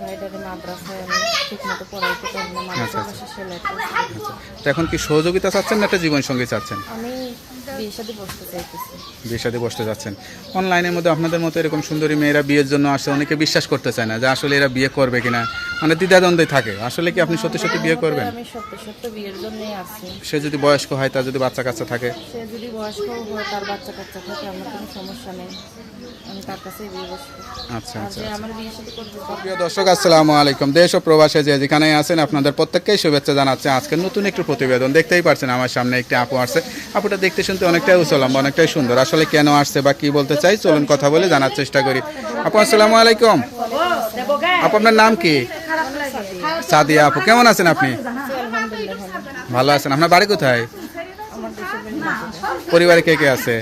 ভাইটাকে মাদ্রাসায় আমি ঠিকমতো পড়াইতে পারি না আচ্ছা, আচ্ছা। সেলাই তো এখন কি সহযোগিতা চাচ্ছেন না একটা জীবনসঙ্গী চাচ্ছেন? আমি বিয়ের সাথে বসতে চাইতেছি। বিয়ের সাথে বসতে যাচ্ছেন অনলাইনের মধ্যে আপনাদের মতো এরকম সুন্দরী মেয়েরা বিয়ের জন্য আসে অনেকে বিশ্বাস করতে চায় না যে আসলে এরা বিয়ে করবে কিনা। মানে দ্বিধাদ্বন্দ্বে থাকে। আসলে কি আপনি সত্যি সত্যি বিয়ে করবেন? আমি সত্য সত্য বিয়ের জন্যই আছি। সে যদি বয়স্ক হয় তার যদি বাচ্চা কাচ্চা থাকে? সে যদি বয়স্ক হয় তার বাচ্চা কাচ্চা থাকে আমার কোনো সমস্যা নেই। আমি তার কাছেই বিয়ে বসবো আচ্ছা আর আচ্ছা যে আমার বিয়ের সাথে করবে প্রিয় দর্শক আসসালামু আলাইকুম। দেশ ও প্রবাসে যে যেখানে আছেন আপনাদের প্রত্যেককেই শুভেচ্ছা জানাচ্ছে। আজকে নতুন একটু প্রতিবেদন দেখতেই পারছেন আমার সামনে একটি আপু আসছে। আপুটা দেখতে শুনতে অনেকটাই উচলম্ব অনেকটাই সুন্দর। আসলে কেন আসছে বা কি বলতে চাই চলুন কথা বলে জানার চেষ্টা করি। আপু আসসালামু আলাইকুম। আপু আপনার নাম কি? সাদিয়া আপু কেমন আছেন আপনি? ভালো ভালো আছেন। আপনার বাড়ি কোথায়। পরিবারে কে কে আছে?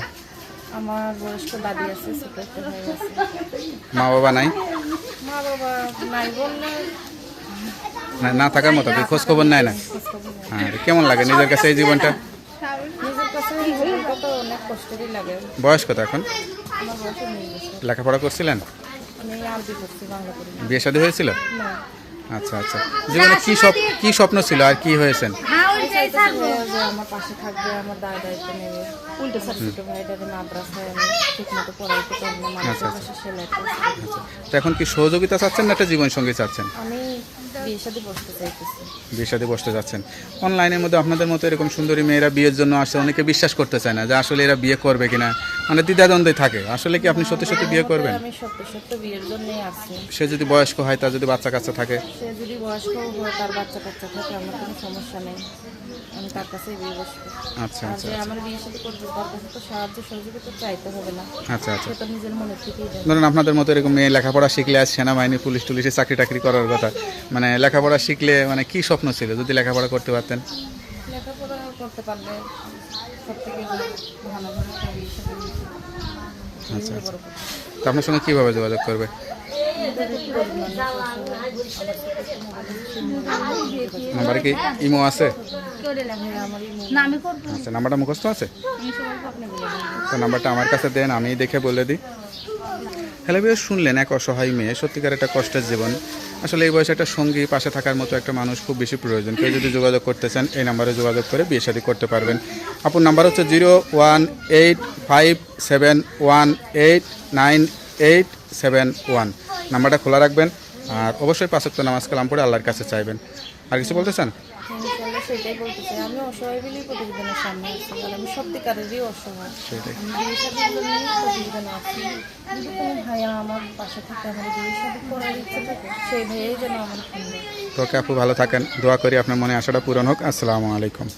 আমার বয়স্ক দাদি আছে ছোট একটা ভাই আছে। মা বাবা নাই? মা বাবা নাই বললে। না না থাকার মতো কি খোঁজ খবর নেয় না? হ্যাঁ কেমন লাগে নিজের কাছে এই জীবনটা? নিজের কাছে জীবনটা তো অনেক কষ্টেরই লাগে। বয়স কত এখন? নেই লেখাপড়া করছিলেন? বিয়ে শাদী হয়েছিল? আচ্ছা আচ্ছা। জীবনে কি স্বপ কি স্বপ্ন ছিল আর কি হয়েছেন? আমি চাইতেছি যে আমার পাশে থাকবে আমার দায় দায়িত্ব নেবে। উল্টো ছোট ছোট ভাইটাকে মাদ্রাসায় আমি ঠিকমতো পড়াইতে পারি না মানুষের সেলাই তো এখন কি সহযোগিতা চাচ্ছেন না একটা জীবনসঙ্গী চাচ্ছেন? আমি বিয়ের সাথে বসতে যাচ্ছেন অনলাইনের মধ্যে আপনাদের মতো এরকম সুন্দরী মেয়েরা বিয়ের জন্য আসে অনেকে বিশ্বাস করতে চায় না যে আসলে এরা বিয়ে করবে কিনা। মানে দ্বিধাদ্বন্দ্বে থাকে। আসলে কি আপনি সত্যি সত্যি বিয়ে করবেন? আমি সত্য সত্য বিয়ের জন্যই আছি সে যদি বয়স্ক হয় তার যদি বাচ্চা কাচ্চা থাকে? সে যদি বয়স্ক হয় তার বাচ্চা কাচ্চা থাকে আমার কোনো সমস্যা নেই। আমি তার কাছেই বিয়ে বসবো। আচ্ছা আর আচ্ছা যে আমার বিয়ের সাথে করবে তার কাছে তো সাহায্য সহযোগিতা চাইতে হবে না। আচ্ছা আচ্ছা। সে তো নিজের মনে থেকেই দেয়। ধরুন আপনাদের মতো এরকম মেয়ে লেখাপড়া শিখলে আজ সেনাবাহিনী পুলিশ টুলিশে চাকরি টাকরি করার কথা। মানে লেখাপড়া শিখলে মানে কি স্বপ্ন ছিল যদি লেখাপড়া করতে পারতেন? লেখাপড়া করতে পারলে সব থেকে ভালো ভালো একটা সাথে আচ্ছা বড় তো আপনার সঙ্গে কীভাবে যোগাযোগ করবে? নাম্বারে কি? ইমো আছে? আমি আচ্ছা নাম্বারটা মুখস্থ আছে? তো নাম্বারটা আমার কাছে দেন আমি দেখে বলে দিই। হ্যালো বিয়ে শুনলেন এক অসহায় মেয়ে সত্যিকার একটা কষ্টের জীবন। আসলে এই বয়সে একটা সঙ্গী পাশে থাকার মতো একটা মানুষ খুব বেশি প্রয়োজন। কেউ যদি যোগাযোগ করতে চান, এই নাম্বারে যোগাযোগ করে বিয়ে শাদী করতে পারবেন। আপনার নাম্বার হচ্ছে zero one eight five seven one eight nine eight seven one. নাম্বারটা খোলা রাখবেন আর অবশ্যই পাঁচত্ব নামাজ কালাম পড়ে আল্লাহর কাছে চাইবেন। আর কিছু বলতে চান? সেটাই বলতে চাই আমি অসহায় বলেই প্রতিবেদনের সামনে আছি আর আমি সত্যিকারেরই অসহায় সেটাই। আমি বিয়ে সাথে প্রতিবেদনে আছি। যদি কোনো ভাইয়া আমার পাশে থাকে আমার সাথে করার ইচ্ছে থাকে সেই ভাইয়াই যেন আমার ফোন তো আপু ভালো থাকেন। দোয়া করি আপনার মনে আশাটা পূরণ হোক। আসসালামু আলাইকুম।